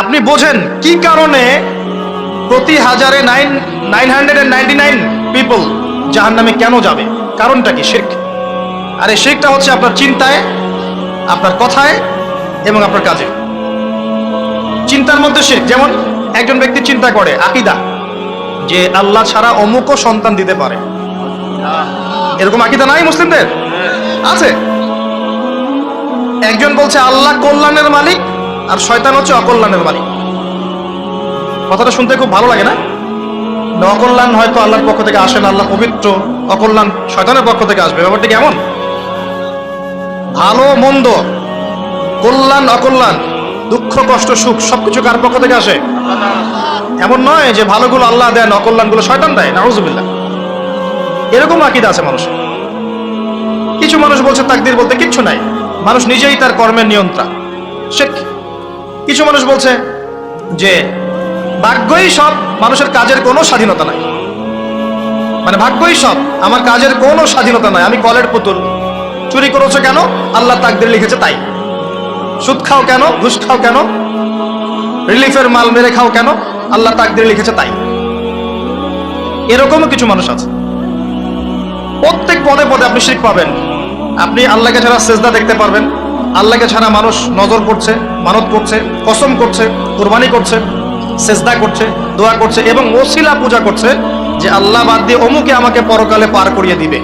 আপনি বোঝেন কি কারণে প্রতি হাজারে nine nine hundred and ninety nine people Jahan নামে কেন যাবে? কারণটা কি? শেখ আর এই শির্কটা হচ্ছে আপনার চিন্তায়, আপনার কথায় এবং আপনার কাজে। চিন্তার মধ্যে শেখ যেমন একজন ব্যক্তি চিন্তা করে, আকিদা, যে আল্লাহ ছাড়া অমুকও সন্তান দিতে পারে। এরকম আকিদা নাই মুসলিমদের? আছে। একজন বলছে, আল্লাহ কল্যাণের মালিক আর শয়তান হচ্ছে অকল্যাণের মালিক। কথাটা শুনতে খুব ভালো লাগে না? অকল্যাণ হয়তো আল্লাহর পক্ষ থেকে আসে না, আল্লাহ পবিত্র অকল্যাণ শয়তানের পক্ষ থেকে আসবে। ব্যাপারটা কেমন? ভালো, মন্দ, কল্যাণ, অকল্যাণ, দুঃখ, কষ্ট, সুখ, সবকিছু কার পক্ষ থেকে আসে? এমন নয় যে ভালোগুলো আল্লাহ দেন, অকল্যাণগুলো শয়তান দেয়। নাউজুবিল্লাহ। এরকম আকিদা আছে মানুষের। কিছু মানুষ বলছে, তাকদির বলতে কিচ্ছু নাই। মানুষ নিজেই তার কর্মের নিয়ন্ত্রণ শেখ কিছু মানুষ বলছে যে, ভাগ্যই সব মানুষের কাজের কোনো স্বাধীনতা নাই। মানে ভাগ্যই সব আমার কাজের কোনো স্বাধীনতা নাই। আমি কলের পুতুল। চুরি করেছ কেন? আল্লাহ তাকদের লিখেছে তাই। সুদ খাও কেন? ঘুষ খাও কেন? রিলিফের মাল মেরে খাও কেন? আল্লাহ তাকদের লিখেছে তাই। এরকমও কিছু মানুষ আছে। প্রত্যেক পদে পদে আপনি শিখ পাবেন। আপনি আল্লাহকে ছাড়া সেজদা দেখতে পারবেন। আল্লাহকে ছাড়া মানুষ নজর করছে, মানত করছে, কসম করছে, কোরবানি করছে, সেজদা করছে, দোয়া করছে এবং ওসিলা পূজা করছে যে আল্লাহ বাদ দিয়ে অমুকে আমাকে পরকালে পার করিয়ে দিবে।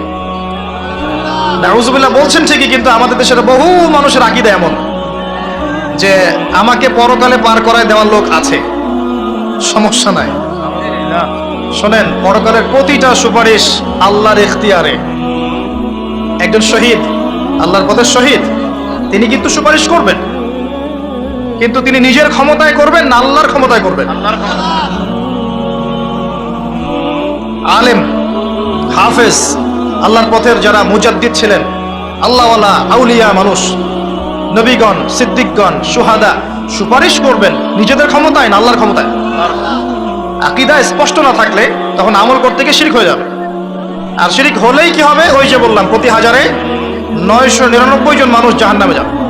নাউজুবিল্লাহ বলছেন ঠিকই, কিন্তু আমাদের দেশের বহু মানুষের আকিদা এমন যে আমাকে পরকালে পার করায় দেওয়ার লোক আছে। সমস্যা নাই। শোনেন, পরকালের প্রতিটা সুপারিশ আল্লাহর এখতিয়ারে। একজন শহীদ, আল্লাহর পথের শহীদ তিনি কিন্তু সুপারিশ করবেন। কিন্তু তিনি নিজের ক্ষমতায় করবেন না আল্লাহর ক্ষমতায় করবেন। আলেম হাফেজ আল্লাহর পথের যারা মুজাদ্দিদ ছিলেন আল্লাহওয়ালা আউলিয়া মানুষ নবীগণ সিদ্দিকগণ সুহাদা সুপারিশ করবেন নিজেদের ক্ষমতায় না আল্লাহর ক্ষমতায়। আকিদা স্পষ্ট না থাকলে তখন আমল করতে গিয়ে শিরিক হয়ে যাবে। আর শিরিক হলেই কি হবে? ওই যে বললাম প্রতি হাজারে নয়শো নিরানব্বই জন মানুষ জাহান নামে যাবে।